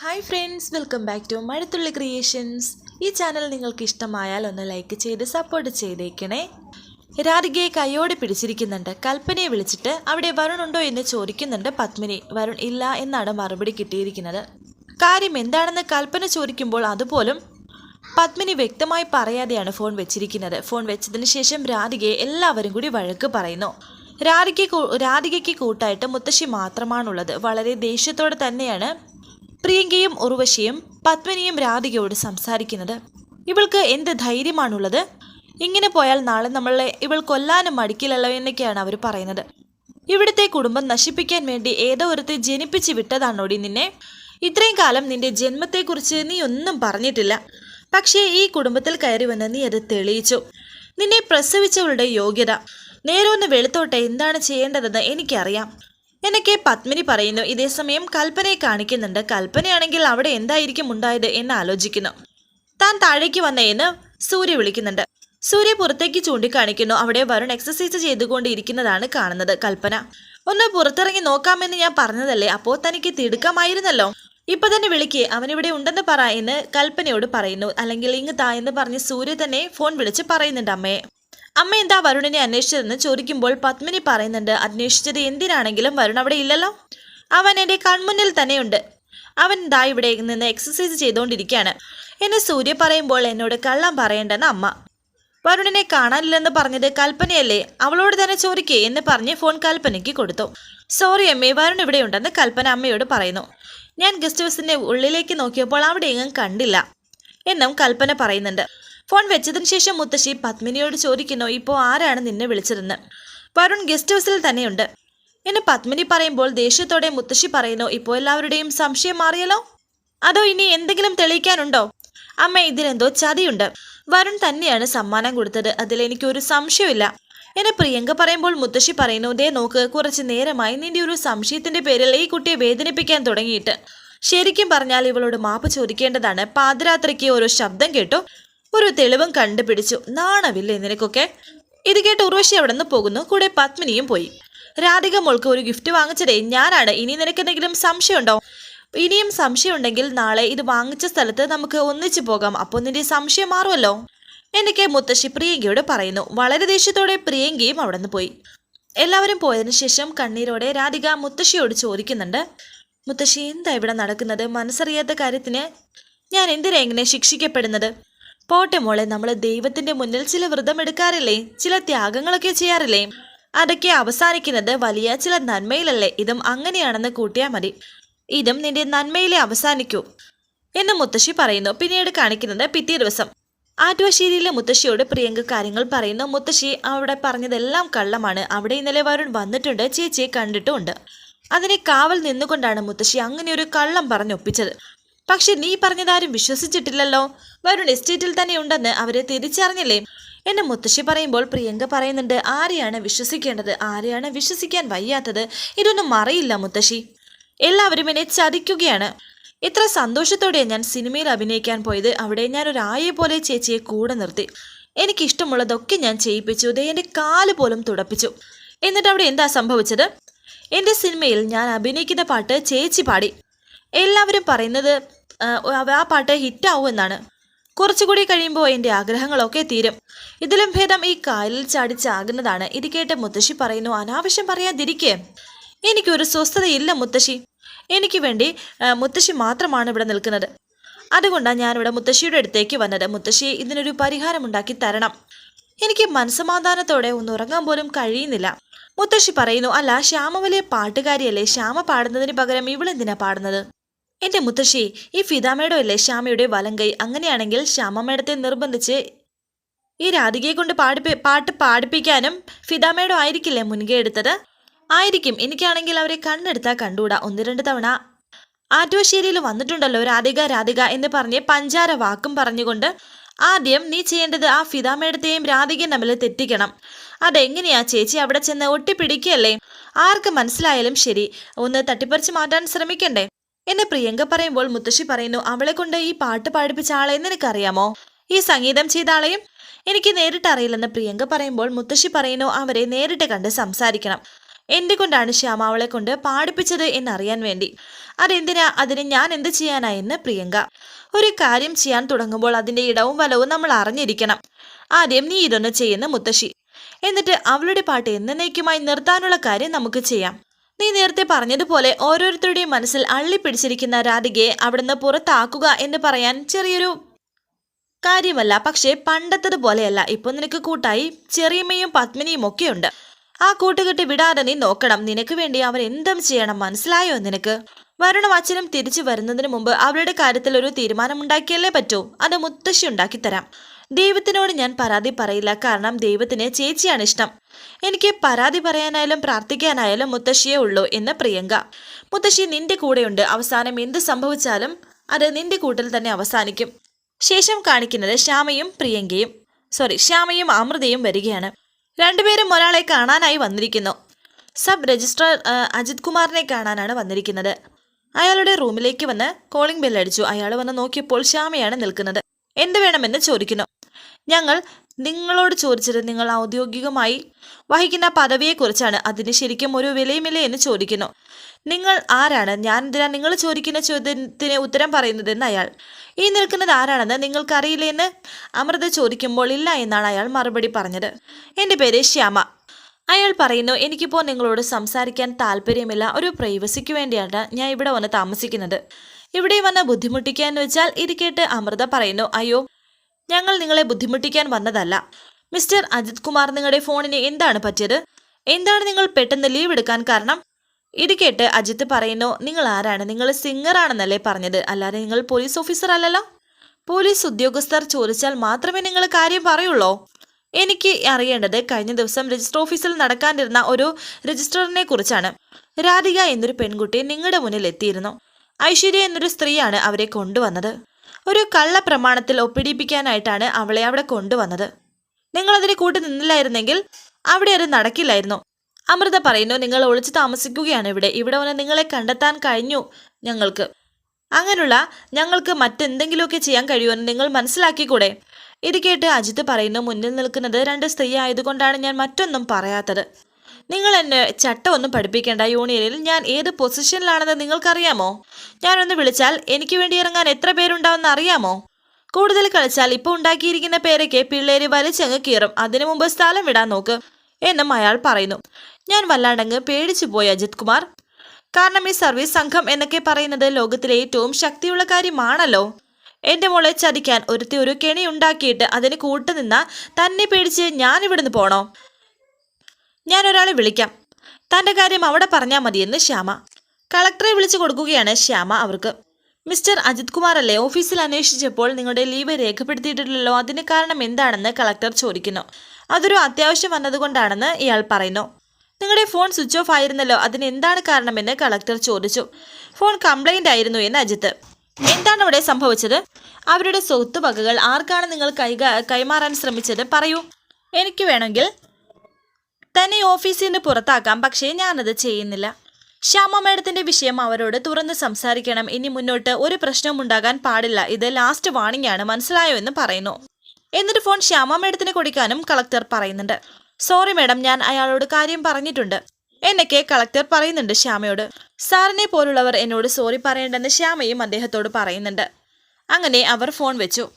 Hi friends welcome back to Mazhathulli creations ഈ channel നിങ്ങൾക്ക് ഇഷ്ടമായാൽ ഒന്ന് ലൈക്ക് ചെയ്ത് സപ്പോർട്ട് ചെയ്തേക്കണേ. രാധികയെ കൈയോടെ പിടിച്ചിരിക്കുന്നുണ്ട്. കൽപ്പനയെ വിളിച്ചിട്ട് അവിടെ വരുൺ ഉണ്ടോ എന്ന് ചോദിക്കുന്നുണ്ട് പത്മിനി. വരുൺ ഇല്ല എന്നാണ് മറുപടി കിട്ടിയിരിക്കുന്നത്. കാര്യം എന്താണെന്ന് കൽപ്പന ചോദിക്കുമ്പോൾ അതുപോലും പത്മിനി വ്യക്തമായി പറയാതെയാണ് ഫോൺ വെച്ചിരിക്കുന്നത്. ഫോൺ വെച്ചതിന് ശേഷം രാധികയെ എല്ലാവരും കൂടി വഴക്ക് പറയുന്നു. രാധിക രാധികയ്ക്ക് കൂട്ടായിട്ട് മുത്തശ്ശി മാത്രമാണുള്ളത്. വളരെ ദേഷ്യത്തോടെ തന്നെയാണ് പ്രിയങ്കയും ഉർവശിയും പത്മിനിയും രാധികയോട് സംസാരിക്കുന്നത് ഇവൾക്ക് എന്ത് ധൈര്യമാണുള്ളത്? ഇങ്ങനെ പോയാൽ നാളെ നമ്മളെ ഇവൾ കൊല്ലാനും മടിക്കില്ലല്ലോ എന്നൊക്കെയാണ് അവർ പറയുന്നത്. ഇവിടുത്തെ കുടുംബം നശിപ്പിക്കാൻ വേണ്ടി ഏതോ ഒരുത്തെ ജനിപ്പിച്ച് വിട്ടതാണോടി നിന്നെ? ഇത്രയും കാലം നിന്റെ ജന്മത്തെക്കുറിച്ച് നീ ഒന്നും പറഞ്ഞിട്ടില്ല. പക്ഷേ ഈ കുടുംബത്തിൽ കയറി വന്ന് നീ അത് തെളിയിച്ചു. നിന്നെ പ്രസവിച്ചവളുടെ യോഗ്യത. നേരൊന്ന് വെളുത്തോട്ടെ എന്താണ് ചെയ്യേണ്ടതെന്ന് എനിക്കറിയാം. എന്നൊക്കെ പത്മിനി പറയുന്നു. ഇതേസമയം കൽപ്പനയെ കാണിക്കുന്നുണ്ട്. കൽപ്പനയാണെങ്കിൽ അവിടെ എന്തായിരിക്കും ഉണ്ടായത് എന്ന് ആലോചിക്കുന്നു. താൻ താഴേക്ക് വന്നേന്ന് സൂര്യ വിളിക്കുന്നുണ്ട്. സൂര്യ പുറത്തേക്ക് ചൂണ്ടിക്കാണിക്കുന്നു. അവിടെ വരുൺ എക്സസൈസ് ചെയ്തുകൊണ്ടിരിക്കുന്നതാണ് കാണുന്നത് കൽപ്പന. ഒന്ന് പുറത്തിറങ്ങി നോക്കാമെന്ന് ഞാൻ പറഞ്ഞതല്ലേ? അപ്പോൾ തനിക്ക് തിടുക്കമായിരുന്നല്ലോ. ഇപ്പൊ തന്നെ വിളിക്ക്. അവനിവിടെ ഉണ്ടെന്ന് പറ എന്ന് കൽപ്പനയോട് പറയുന്നു. അല്ലെങ്കിൽ ഇങ്ങ് താ എന്ന് പറഞ്ഞ് സൂര്യ തന്നെ ഫോൺ വിളിച്ച് പറയുന്നുണ്ട് അമ്മയെ അമ്മ എന്താ വരുണിനെ അന്വേഷിച്ചതെന്ന് ചോദിക്കുമ്പോൾ പത്മിനി പറയുന്നുണ്ട് അന്വേഷിച്ചത് എന്തിനാണെങ്കിലും വരുൺ അവിടെ ഇല്ലല്ലോ. അവൻ എന്റെ കൺമുന്നിൽ തന്നെയുണ്ട്. അവൻ ദാ ഇവിടെ നിന്ന് എക്സസൈസ് ചെയ്തുകൊണ്ടിരിക്കുകയാണ് എന്നെ സൂര്യ പറയുമ്പോൾ എന്നോട് കള്ളം പറയേണ്ടെന്ന് അമ്മ. വരുണിനെ കാണാനില്ലെന്ന് പറഞ്ഞത് കൽപ്പനയല്ലേ? അവളോട് തന്നെ ചോദിക്കേ എന്ന് പറഞ്ഞ് ഫോൺ കൽപ്പനയ്ക്ക് കൊടുത്തു. സോറി അമ്മേ വരുൺ ഇവിടെ ഉണ്ടെന്ന് കൽപ്പന അമ്മയോട് പറയുന്നു. ഞാൻ ഗസ്റ്റ് ഹൗസിന്റെ ഉള്ളിലേക്ക് നോക്കിയപ്പോൾ അവിടെ എങ്ങും കണ്ടില്ല എന്നും കൽപ്പന പറയുന്നുണ്ട്. ഫോൺ വെച്ചതിന് ശേഷം മുത്തശ്ശി പത്മിനിയോട് ചോദിക്കുന്നു ഇപ്പോൾ ആരാണ് നിന്നെ വിളിച്ചതെന്ന്? വരുൺ ഗസ്റ്റ് ഹൗസിൽ തന്നെയുണ്ട്. എന്നെ പത്മിനി പറയുമ്പോൾ ദേഷ്യത്തോടെ മുത്തശ്ശി പറയുന്നു ഇപ്പോൾ എല്ലാവരുടെയും സംശയം മാറിയല്ലോ? അതോ ഇനി എന്തെങ്കിലും തെളിയിക്കാനുണ്ടോ? അമ്മ ഇതിലെന്തോ ചതിയുണ്ട്. വരുൺ തന്നെയാണ് സമ്മാനം കൊടുത്തത് അതിൽ എനിക്കൊരു സംശയമില്ല എന്നെ പ്രിയങ്ക പറയുമ്പോൾ മുത്തശ്ശി പറയുന്നു ദേ നോക്ക് കുറച്ച് നേരമായി നിന്റെ ഒരു സംശയത്തിന്റെ പേരിൽ ഈ കുട്ടിയെ വേദനിപ്പിക്കാൻ തുടങ്ങിയിട്ട്. ശരിക്കും പറഞ്ഞാൽ ഇവളോട് മാപ്പ് ചോദിക്കേണ്ടതാണ്. പാതിരാത്രിക്ക് ഒരു ശബ്ദം കേട്ടു. ഒരു തെളിവും കണ്ടുപിടിച്ചു. നാണമില്ലേ നിനക്കൊക്കെ? ഇത് കേട്ട് ഉർവശി അവിടെ നിന്ന് പോകുന്നു. കൂടെ പത്മിനിയും പോയി. രാധിക മോൾക്ക് ഒരു ഗിഫ്റ്റ് വാങ്ങിച്ചതേ. ഞാനാണ്. ഇനി നിനക്ക് എന്തെങ്കിലും സംശയമുണ്ടോ? ഇനിയും സംശയമുണ്ടെങ്കിൽ നാളെ ഇത് വാങ്ങിച്ച സ്ഥലത്ത് നമുക്ക് ഒന്നിച്ചു പോകാം. അപ്പോൾ നിന്റെ സംശയം മാറുമല്ലോ? എന്നൊക്കെ മുത്തശ്ശി പ്രിയങ്കയോട് പറയുന്നു. വളരെ ദേഷ്യത്തോടെ പ്രിയങ്കയും അവിടെ നിന്ന് പോയി. എല്ലാവരും പോയതിനു ശേഷം കണ്ണീരോടെ രാധിക മുത്തശ്ശിയോട് ചോദിക്കുന്നുണ്ട്. മുത്തശ്ശി എന്താ ഇവിടെ നടക്കുന്നത്? മനസ്സറിയാത്ത കാര്യത്തിന് ഞാൻ എന്തിനാ ഇങ്ങനെ ശിക്ഷിക്കപ്പെടുന്നത്? പോട്ടെ മോളെ നമ്മൾ ദൈവത്തിന്റെ മുന്നിൽ ചില വ്രതം എടുക്കാറില്ലേ? ചില ത്യാഗങ്ങളൊക്കെ ചെയ്യാറില്ലേ? അതൊക്കെ അവസാനിക്കുന്നത് വലിയ ചില നന്മയിലല്ലേ? ഇതും അങ്ങനെയാണെന്ന് കൂട്ടിയാൽ മതി. ഇതും നിന്റെ നന്മയിലെ അവസാനിക്കൂ. എന്ന് മുത്തശ്ശി പറയുന്നു. പിന്നീട് കാണിക്കുന്നത് പിറ്റേ ദിവസം. ആറ്റുവശ്ശേരിയിലെ മുത്തശ്ശിയോട് പ്രിയങ്ക കാര്യങ്ങൾ പറയുന്നു. മുത്തശ്ശി അവിടെ പറഞ്ഞതെല്ലാം കള്ളമാണ്. അവിടെ ഇന്നലെ വരുൺ വന്നിട്ടുണ്ട്. ചേച്ചിയെ കണ്ടിട്ടുമുണ്ട്. അതിനെ കാവൽ നിന്നുകൊണ്ടാണ് മുത്തശ്ശി അങ്ങനെ ഒരു കള്ളം പറഞ്ഞൊപ്പിച്ചത് പക്ഷെ നീ പറഞ്ഞതാരും വിശ്വസിച്ചിട്ടില്ലല്ലോ. വരുൺ എസ്റ്റേറ്റിൽ തന്നെ ഉണ്ടെന്ന് അവരെ തിരിച്ചറിഞ്ഞില്ലേ? എന്നെ മുത്തശ്ശി പറയുമ്പോൾ പ്രിയങ്ക പറയുന്നുണ്ട് ആരെയാണ് വിശ്വസിക്കേണ്ടത്? ആരെയാണ് വിശ്വസിക്കാൻ വയ്യാത്തത്? ഇതൊന്നും മറയില്ല മുത്തശ്ശി. എല്ലാവരും എന്നെ ചതിക്കുകയാണ്. ഇത്ര സന്തോഷത്തോടെ ഞാൻ സിനിമയിൽ അഭിനയിക്കാൻ പോയത് അവിടെ ഞാൻ ഒരു ആയെ പോലെ ചേച്ചിയെ കൂടെ നിർത്തി. എനിക്കിഷ്ടമുള്ളതൊക്കെ ഞാൻ ചെയ്യിപ്പിച്ചു. ദേ എന്റെ കാൽ പോലും തുടപ്പിച്ചു. എന്നിട്ട് അവിടെ എന്താ സംഭവിച്ചത്? എന്റെ സിനിമയിൽ ഞാൻ അഭിനയിക്കുന്ന പാട്ട് ചേച്ചി പാടി. എല്ലാവരും പറയുന്നത് ആ, പാട്ട് ഹിറ്റാവും എന്നാണ്. കുറച്ചുകൂടി കഴിയുമ്പോൾ എന്റെ ആഗ്രഹങ്ങളൊക്കെ തീരും. ഇതിലും ഭേദം ഈ കായലിൽ ചാടിച്ചാകുന്നതാണ് ഇത് കേട്ട് മുത്തശ്ശി പറയുന്നു അനാവശ്യം പറയാതിരിക്കേ. എനിക്കൊരു സ്വസ്ഥതയില്ല മുത്തശ്ശി. എനിക്ക് വേണ്ടി മുത്തശ്ശി മാത്രമാണ് ഇവിടെ നിൽക്കുന്നത്. അതുകൊണ്ടാണ് ഞാനിവിടെ മുത്തശ്ശിയുടെ അടുത്തേക്ക് വന്നത്. മുത്തശ്ശി ഇതിനൊരു പരിഹാരം ഉണ്ടാക്കി തരണം. എനിക്ക് മനസ്സമാധാനത്തോടെ ഒന്ന് ഉറങ്ങാൻ പോലും കഴിയുന്നില്ല. മുത്തശ്ശി പറയുന്നു അല്ല ശ്യാമ വലിയ പാട്ടുകാരിയല്ലേ? ശ്യാമ പാടുന്നതിന് പകരം ഇവളെന്തിനാ പാടുന്നത്? എന്റെ മുത്തശ്ശി ഈ ഫിദാമേടോ അല്ലേ ശ്യാമയുടെ വലങ്കൈ അങ്ങനെയാണെങ്കിൽ ശ്യാമമ്മേടത്തെ നിർബന്ധിച്ച് ഈ രാധികയെ കൊണ്ട് പാടിപ്പി പാട്ട് പാടിപ്പിക്കാനും ഫിദാമേടോ ആയിരിക്കില്ലേ മുൻകൈ എടുത്തത്? ആയിരിക്കും. എനിക്കാണെങ്കിൽ അവരെ കണ്ണെടുത്താൽ കണ്ടുകൂടാ. ഒന്ന് രണ്ട് തവണ ആറ്റുവശ്ശേരിയിൽ വന്നിട്ടുണ്ടല്ലോ രാധിക രാധിക എന്ന് പറഞ്ഞ് പഞ്ചാര വാക്കും പറഞ്ഞുകൊണ്ട് ആദ്യം നീ ചെയ്യേണ്ടത് ആ ഫിതാമേടത്തെയും രാധികയും തമ്മിൽ തെറ്റിക്കണം. അതെങ്ങനെയാ ചേച്ചി അവിടെ ചെന്ന് ഒട്ടിപ്പിടിക്കുകയല്ലേ? ആർക്ക് മനസ്സിലായാലും ശരി. ഒന്ന് തട്ടിപ്പറിച്ച് മാറ്റാൻ ശ്രമിക്കണ്ടേ? എന്നെ പ്രിയങ്ക പറയുമ്പോൾ മുത്തശ്ശി പറയുന്നു അവളെ കൊണ്ട് ഈ പാട്ട് പാടിപ്പിച്ച ആളെ നിനക്കറിയാമോ? ഈ സംഗീതം ചെയ്ത ആളെയും എനിക്ക് നേരിട്ട് അറിയില്ലെന്ന് പ്രിയങ്ക പറയുമ്പോൾ മുത്തശ്ശി പറയുന്നു അവരെ നേരിട്ട് കണ്ട് സംസാരിക്കണം. എന്തുകൊണ്ടാണ് ശ്യാമ അവളെ കൊണ്ട് പാടിപ്പിച്ചത് എന്നറിയാൻ വേണ്ടി? അതെന്തിനാ? അതിന് ഞാൻ എന്ത് ചെയ്യാനാ? എന്ന് പ്രിയങ്ക. ഒരു കാര്യം ചെയ്യാൻ തുടങ്ങുമ്പോൾ അതിന്റെ ഇടവും വലവും നമ്മൾ അറിഞ്ഞിരിക്കണം. ആദ്യം നീ ഇതൊന്ന് ചെയ്യുന്ന മുത്തശ്ശി. എന്നിട്ട് അവളുടെ പാട്ട് എന്നേക്കുമായി നിർത്താനുള്ള കാര്യം നമുക്ക് ചെയ്യാം. നീ നേരത്തെ പറഞ്ഞതുപോലെ ഓരോരുത്തരുടെയും മനസ്സിൽ അള്ളിപ്പിടിച്ചിരിക്കുന്ന രാധികയെ അവിടുന്ന് പുറത്താക്കുക എന്ന് പറയാൻ ചെറിയൊരു കാര്യമല്ല. പക്ഷേ പണ്ടത്തതുപോലെയല്ല. ഇപ്പൊ നിനക്ക് കൂട്ടായി ചെറിയമ്മയും പത്മിനിയും ഒക്കെയുണ്ട്. ആ കൂട്ടുകെട്ട് വിടാതെ നീ നോക്കണം. നിനക്ക് വേണ്ടി അവർ എന്തും ചെയ്യണം. മനസ്സിലായോ നിനക്ക്? വരുണും അച്ഛനും തിരിച്ചു വരുന്നതിന് മുമ്പ് അവരുടെ കാര്യത്തിൽ ഒരു തീരുമാനമുണ്ടാക്കിയല്ലേ പറ്റൂ? അത് മുത്തശ്ശി ഉണ്ടാക്കി തരാം ദൈവത്തിനോട് ഞാൻ പരാതി പറയില്ല. കാരണം ദൈവത്തിന് ചേച്ചിയാണ് ഇഷ്ടം. എനിക്ക് പരാതി പറയാനായാലും പ്രാർത്ഥിക്കാനായാലും മുത്തശ്ശിയേ ഉള്ളൂ എന്ന് പ്രിയങ്ക. മുത്തശ്ശി നിന്റെ കൂടെയുണ്ട്. അവസാനം എന്ത് സംഭവിച്ചാലും അത് നിന്റെ കൂട്ടിൽ തന്നെ അവസാനിക്കും. ശേഷം കാണിക്കുന്നത് ശ്യാമയും പ്രിയങ്കയും സോറി ശ്യാമയും അമൃതയും വരികയാണ്. രണ്ടുപേരും ഒരാളെ കാണാനായി വന്നിരിക്കുന്നു. സബ് രജിസ്ട്രാർ അജിത് കുമാറിനെ കാണാനാണ് വന്നിരിക്കുന്നത്. അയാളുടെ റൂമിലേക്ക് വന്ന് കോളിംഗ് ബെല്ലടിച്ചു അയാൾ വന്ന് നോക്കിയപ്പോൾ ശ്യാമയാണ് നിൽക്കുന്നത്. എന്ത് വേണമെന്ന് ചോദിക്കുന്നു. ഞങ്ങൾ നിങ്ങളോട് ചോദിച്ചത് നിങ്ങൾ ഔദ്യോഗികമായി വഹിക്കുന്ന പദവിയെക്കുറിച്ചാണ്. അതിന് ശരിക്കും ഒരു വിലയുമില്ല എന്ന് ചോദിക്കുന്നു. നിങ്ങൾ ആരാണ്? ഞാൻ എന്തിനാ നിങ്ങൾ ചോദിക്കുന്ന ചോദ്യത്തിന് ഉത്തരം പറയുന്നതെന്ന് അയാൾ. ഈ നിൽക്കുന്നത് ആരാണെന്ന് നിങ്ങൾക്കറിയില്ലെന്ന് അമൃത ചോദിക്കുമ്പോൾ ഇല്ല എന്നാണ് അയാൾ മറുപടി പറഞ്ഞത്. എന്റെ പേര് ശ്യാമ. അയാൾ പറയുന്നു എനിക്കിപ്പോൾ നിങ്ങളോട് സംസാരിക്കാൻ താല്പര്യമില്ല ഒരു പ്രൈവസിക്ക് വേണ്ടിയാണ് ഞാൻ ഇവിടെ വന്ന് താമസിക്കുന്നത്. ഇവിടെ വന്ന് ബുദ്ധിമുട്ടിക്കാൻ വെച്ചാൽ ഇത് കേട്ട് അമൃത പറയുന്നു അയ്യോ ഞങ്ങൾ നിങ്ങളെ ബുദ്ധിമുട്ടിക്കാൻ വന്നതല്ല. മിസ്റ്റർ അജിത് കുമാർ നിങ്ങളുടെ ഫോണിന് എന്താണ് പറ്റിയത്? എന്താണ് നിങ്ങൾ പെട്ടെന്ന് ലീവ് എടുക്കാൻ കാരണം? ഇത് കേട്ട് അജിത്ത് പറയുന്നു നിങ്ങൾ ആരാണ്? നിങ്ങൾ സിംഗർ ആണെന്നല്ലേ പറഞ്ഞത്. അല്ലാതെ നിങ്ങൾ പോലീസ് ഓഫീസർ അല്ലല്ലോ? പോലീസ് ഉദ്യോഗസ്ഥർ ചോദിച്ചാൽ മാത്രമേ നിങ്ങൾ കാര്യം പറയുള്ളൂ? എനിക്ക് അറിയേണ്ടത് കഴിഞ്ഞ ദിവസം രജിസ്റ്റർ ഓഫീസിൽ നടക്കാനിരുന്ന ഒരു രജിസ്റ്ററിനെ കുറിച്ചാണ്. രാധിക എന്നൊരു പെൺകുട്ടി നിങ്ങളുടെ മുന്നിൽ എത്തിയിരുന്നു. ഐശ്വര്യ എന്നൊരു സ്ത്രീയാണ് അവരെ കൊണ്ടുവന്നത്. ഒരു കള്ള പ്രമാണത്തിൽ ഒപ്പിടിപ്പിക്കാനായിട്ടാണ് അവളെ അവിടെ കൊണ്ടുവന്നത്. നിങ്ങൾ അതിന് കൂട്ടി നിന്നില്ലായിരുന്നെങ്കിൽ അവിടെ അത് നടക്കില്ലായിരുന്നു. അമൃത പറയുന്നു നിങ്ങൾ ഒളിച്ചു താമസിക്കുകയാണ് ഇവിടെ. ഇവിടെ വന്ന് നിങ്ങളെ കണ്ടെത്താൻ കഴിഞ്ഞു ഞങ്ങൾക്ക്. അങ്ങനെയുള്ള ഞങ്ങൾക്ക് മറ്റെന്തെങ്കിലുമൊക്കെ ചെയ്യാൻ കഴിയുമെന്ന് നിങ്ങൾ മനസ്സിലാക്കിക്കൂടെ? ഇത് കേട്ട് അജിത് പറയുന്നു മുന്നിൽ നിൽക്കുന്നത് രണ്ട് സ്ത്രീ ആയതുകൊണ്ടാണ് ഞാൻ മറ്റൊന്നും പറയാത്തത്. നിങ്ങൾ എന്നെ ചട്ടമൊന്നും പഠിപ്പിക്കേണ്ട യൂണിയനിൽ ഞാൻ ഏത് പൊസിഷനിലാണെന്ന് നിങ്ങൾക്കറിയാമോ? ഞാനൊന്ന് വിളിച്ചാൽ എനിക്ക് വേണ്ടി ഇറങ്ങാൻ എത്ര പേരുണ്ടാവുമെന്ന് അറിയാമോ? കൂടുതൽ കളിച്ചാൽ ഇപ്പോൾ ഉണ്ടാക്കിയിരിക്കുന്ന പേരൊക്കെ പിള്ളേര് വലിച്ചങ്ങ് കീറും. അതിനു മുമ്പ് സ്ഥലം വിടാൻ നോക്ക് എന്നും അയാൾ പറയുന്നു. ഞാൻ വല്ലാണ്ടങ്ങ് പേടിച്ചു പോയി അജിത് കുമാർ കാരണം ഈ സർവീസ് സംഘം എന്നൊക്കെ പറയുന്നത് ലോകത്തിലെ ഏറ്റവും ശക്തിയുള്ള കാര്യമാണല്ലോ. എന്റെ മോളെ ചതിക്കാൻ ഒരുത്തി ഒരു കെണി ഉണ്ടാക്കിയിട്ട് അതിന് കൂട്ടുനിന്ന തന്നെ പേടിച്ച് ഞാൻ ഇവിടുന്ന് പോണോ? ഞാൻ ഒരാളെ വിളിക്കാം. തന്റെ കാര്യം അവിടെ പറഞ്ഞാൽ മതിയെന്ന് ശ്യാമ. കളക്ടറെ വിളിച്ചു കൊടുക്കുകയാണ് ശ്യാമ അവർക്ക്. മിസ്റ്റർ അജിത് കുമാർ അല്ലേ ഓഫീസിൽ അന്വേഷിച്ചപ്പോൾ നിങ്ങളുടെ ലീവ് രേഖപ്പെടുത്തിയിട്ടില്ലല്ലോ അതിന് കാരണം എന്താണെന്ന് കളക്ടർ ചോദിക്കുന്നു. അതൊരു അത്യാവശ്യം വന്നതുകൊണ്ടാണെന്ന് ഇയാൾ പറയുന്നു. നിങ്ങളുടെ ഫോൺ സ്വിച്ച് ഓഫ് ആയിരുന്നല്ലോ അതിന് എന്താണ് കാരണമെന്ന് കളക്ടർ ചോദിച്ചു. ഫോൺ കംപ്ലൈന്റ് ആയിരുന്നു എന്ന് അജിത്ത്. എന്താണ് അവിടെ സംഭവിച്ചത്? അവരുടെ സ്വത്ത് വകകൾ ആർക്കാണ് നിങ്ങൾ കൈകാ കൈമാറാൻ ശ്രമിച്ചത്? പറയൂ. എനിക്ക് വേണമെങ്കിൽ തന്നെ ഓഫീസിൽ നിന്ന് പുറത്താക്കാം പക്ഷേ ഞാനത് ചെയ്യുന്നില്ല. ശ്യാമ മേഡത്തിന്റെ വിഷയം അവരോട് തുറന്ന് സംസാരിക്കണം. ഇനി മുന്നോട്ട് ഒരു പ്രശ്നവും ഉണ്ടാകാൻ പാടില്ല. ഇത് ലാസ്റ്റ് വാണിംഗ് ആണ്. മനസ്സിലായോ എന്ന് പറയുന്നു. എന്നിട്ട് ഫോൺ ശ്യാമ മേഡത്തിന് കൊടുക്കാനും കളക്ടർ പറയുന്നുണ്ട്. സോറി മേഡം ഞാൻ അയാളോട് കാര്യം പറഞ്ഞിട്ടുണ്ട്. എന്നൊക്കെ കളക്ടർ പറയുന്നുണ്ട് ശ്യാമയോട്. സാറിനെ പോലുള്ളവർ എന്നോട് സോറി പറയേണ്ടെന്ന് ശ്യാമയും അദ്ദേഹത്തോട് പറയുന്നുണ്ട്. അങ്ങനെ അവർ ഫോൺ വെച്ചു.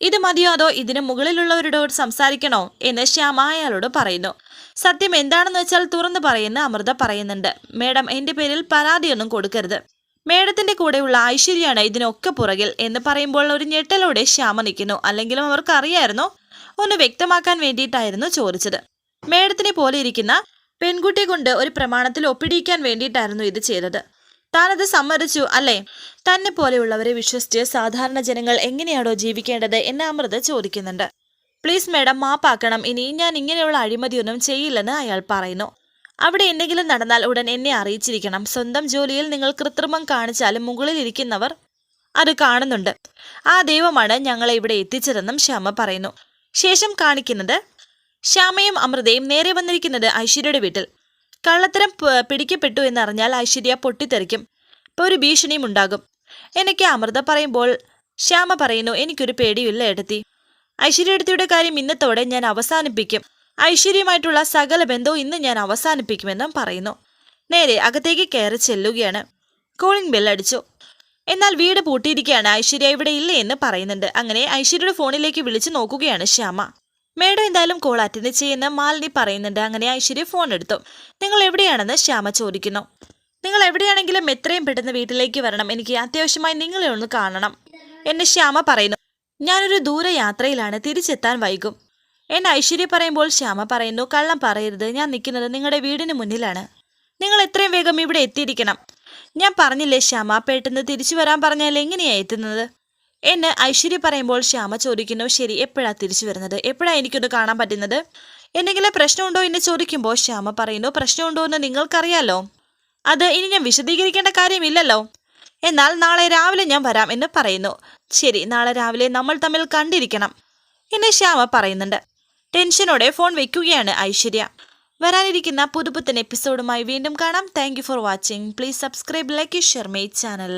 ഇത് മതിയോ അതോ ഇതിന് മുകളിലുള്ളവരോട് സംസാരിക്കണോ? എന്ന് ശ്യാമ അയാളോട് പറയുന്നു. സത്യം എന്താണെന്ന് വെച്ചാൽ തുറന്നു പറയുന്ന അമൃത പറയുന്നുണ്ട്. മേഡം എന്റെ പേരിൽ പരാതിയൊന്നും കൊടുക്കരുത്. മേഡത്തിന്റെ കൂടെയുള്ള ഐശ്വര്യാണ് ഇതിനൊക്കെ പുറകിൽ എന്ന് പറയുമ്പോൾ ഒരു ഞെട്ടലോടെ ശ്യാമ നിൽക്കുന്നു. അല്ലെങ്കിലും അവർക്ക് അറിയായിരുന്നു? ഒന്ന് വ്യക്തമാക്കാൻ വേണ്ടിയിട്ടായിരുന്നു ചോദിച്ചത്. മേഡത്തിനെ പോലെ ഇരിക്കുന്ന പെൺകുട്ടി കൊണ്ട് ഒരു പ്രമാണത്തിൽ ഒപ്പിടിയിക്കാൻ വേണ്ടിയിട്ടായിരുന്നു ഇത് ചെയ്തത്. താനത് സമ്മതിച്ചു അല്ലേ? തന്നെ പോലെയുള്ളവരെ വിശ്വസിച്ച് സാധാരണ ജനങ്ങൾ എങ്ങനെയാണോ ജീവിക്കേണ്ടത് എന്ന് അമൃത ചോദിക്കുന്നുണ്ട്. പ്ലീസ് മേഡം മാപ്പാക്കണം. ഇനി ഞാൻ ഇങ്ങനെയുള്ള അഴിമതിയൊന്നും ചെയ്യില്ലെന്ന് അയാൾ പറയുന്നു. അവിടെ എന്തെങ്കിലും നടന്നാൽ ഉടൻ എന്നെ അറിയിച്ചിരിക്കണം. സ്വന്തം ജോലിയിൽ നിങ്ങൾ കൃത്രിമം കാണിച്ചാലും മുകളിൽ ഇരിക്കുന്നവർ അത് കാണുന്നുണ്ട്. ആ ദൈവമാണ് ഞങ്ങളെ ഇവിടെ എത്തിച്ചതെന്നും ശ്യാമ പറയുന്നു. ശേഷം കാണിക്കുന്നത് ശ്യാമയും അമൃതയും നേരെ വന്നിരിക്കുന്നത് ഐശ്വര്യയുടെ വീട്ടിൽ. കള്ളത്തരം പിടിക്കപ്പെട്ടു എന്നറിഞ്ഞാൽ ഐശ്വര്യ പൊട്ടിത്തെറിക്കും. ഇപ്പോൾ ഒരു ഭീഷണിയും ഉണ്ടാകും. എനിക്ക് അമൃത പറയുമ്പോൾ ശ്യാമ പറയുന്നു എനിക്കൊരു പേടിയില്ല എടുത്തി ഐശ്വര്യടുത്തിയുടെ കാര്യം ഇന്നത്തോടെ ഞാൻ അവസാനിപ്പിക്കും. ഐശ്വര്യമായിട്ടുള്ള സകല ബന്ധവും ഇന്ന് ഞാൻ അവസാനിപ്പിക്കുമെന്നും പറയുന്നു. നേരെ അകത്തേക്ക് കയറി ചെല്ലുകയാണ്. കോളിംഗ് ബെല്ലടിച്ചു എന്നാൽ വീട് പൂട്ടിയിരിക്കുകയാണ്. ഐശ്വര്യ ഇവിടെ ഇല്ലേ എന്ന് പറയുന്നുണ്ട്. അങ്ങനെ ഐശ്വര്യയുടെ ഫോണിലേക്ക് വിളിച്ചു നോക്കുകയാണ് ശ്യാമ. മേഡം എന്തായാലും കോൾ അറ്റൻഡ് ചെയ്യുന്ന മാലിനി പറയുന്നുണ്ട്. അങ്ങനെ ഐശ്വര്യ ഫോൺ എടുത്തു. നിങ്ങൾ എവിടെയാണെന്ന് ശ്യാമ ചോദിക്കുന്നു. നിങ്ങൾ എവിടെയാണെങ്കിലും എത്രയും പെട്ടെന്ന് വീട്ടിലേക്ക് വരണം. എനിക്ക് അത്യാവശ്യമായി നിങ്ങളെ ഒന്ന് കാണണം എന്നെ ശ്യാമ പറയുന്നു. ഞാനൊരു ദൂരയാത്രയിലാണ് തിരിച്ചെത്താൻ വൈകും. എന്നെ ഐശ്വര്യ പറയുമ്പോൾ ശ്യാമ പറയുന്നു കള്ളം പറയരുത് ഞാൻ നിൽക്കുന്നത് നിങ്ങളുടെ വീടിന് മുന്നിലാണ്. നിങ്ങൾ എത്രയും വേഗം ഇവിടെ എത്തിയിരിക്കണം. ഞാൻ പറഞ്ഞില്ലേ ശ്യാമ പെട്ടെന്ന് തിരിച്ചു വരാൻ പറഞ്ഞാൽ എങ്ങനെയാ എത്തുന്നത്? എന്ന് ഐശ്വര്യ പറയുമ്പോൾ ശ്യാമ ചോദിക്കുന്നു ശരി എപ്പോഴാ തിരിച്ചു വരുന്നത്? എപ്പോഴാ എനിക്കൊന്ന് കാണാൻ പറ്റുന്നത്? എന്തെങ്കിലും പ്രശ്നമുണ്ടോ എന്ന് ചോദിക്കുമ്പോൾ ശ്യാമ പറയുന്നു പ്രശ്നമുണ്ടോ എന്ന് നിങ്ങൾക്കറിയാലോ. അത് ഇനി ഞാൻ വിശദീകരിക്കേണ്ട കാര്യമില്ലല്ലോ. എന്നാൽ നാളെ രാവിലെ ഞാൻ വരാം എന്ന് പറയുന്നു. ശരി നാളെ രാവിലെ നമ്മൾ തമ്മിൽ കണ്ടിരിക്കണം എന്ന് ശ്യാമ പറയുന്നുണ്ട്. ടെൻഷനോടെ ഫോൺ വെക്കുകയാണ് ഐശ്വര്യ. വരാനിരിക്കുന്ന പുതുപുത്തൻ എപ്പിസോഡുമായി വീണ്ടും കാണാം. Thank for watching please subscribe like share my channel